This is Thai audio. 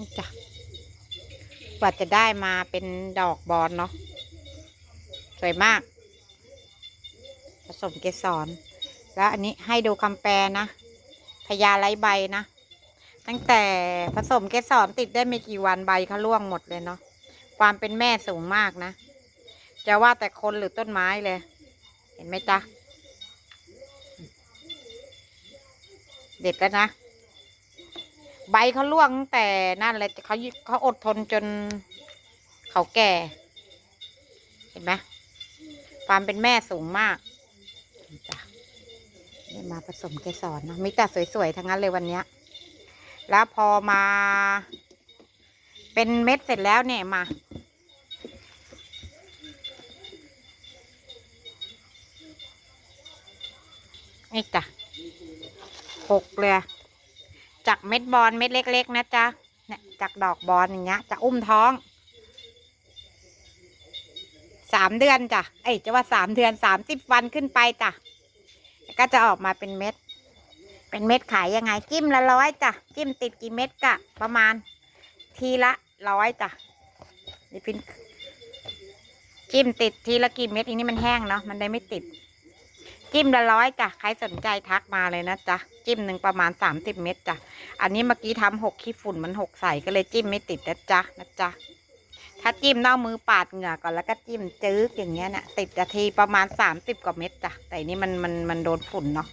นี่จ้ะกว่าจะได้มาเป็นดอกบอนเนาะสวยมาก ผสมเกสร แล้วอันนี้ให้ดูคำแปลนะพญาไรใบนะ ตั้งแต่ผสมเกสรติดได้ไม่กี่วันใบเขาร่วงหมดเลยเนาะความเป็นแม่สูงมากนะ จะว่าแต่คนหรือต้นไม้เลย เห็นไหมจ๊ะ เด็ดแล้วนะ ใบเขาร่วงตั้งแต่นั่นเลยเขาเขาอดทนจนเขาแก่ เห็นไหมความเป็นแม่สูงมากจ้ะได้มาผสมเกสรนะมีแต่สวยๆทั้งนั้นเลยวันนี้แล้วพอมา เป็นเม็ดเสร็จแล้วเนี่ยมา นี่จ้ะหกเลย จากเม็ดบอลเม็ดเล็ก ๆ นะจ๊ะเนี่ยจากดอกบอลอย่างเงี้ย จะอุ้มท้องสามเดือนจ้ะเอ้ยจะว่าสามเดือนสามสิบวันขึ้นไปจ้ะแล้วก็จะออกมาเป็นเม็ด เป็นเม็ดขายยังไงจิ้มละร้อยจ้ะจิ้มติดกี่เม็ดกะ ประมาณทีละร้อยจ้ะนี่พินจิ้มติดทีละกี่เม็ดอันนี้มันแห้งเนาะมันได้ไม่ติด จิ้มละร้อยจ้ะใครสนใจทักมาเลยนะจ๊ะจิ้มหนึ่งประมาณสามสิบเม็ดจ้ะอันนี้เมื่อกี้ทำหกขี้ฝุ่นมันหกใส่ก็เลยจิ้มไม่ติดนะจ๊ะนะจ๊ะถ้าจิ้มเน่ามือปาดเหงื่อก่อนแล้วก็จิ้มจื๊ออย่างเงี้ยนะ่ะติดนาทีประมาณสามสิบกว่าเม็ดจ้ะแต่นนี้มันมันมันโดนฝุ่นเนาะ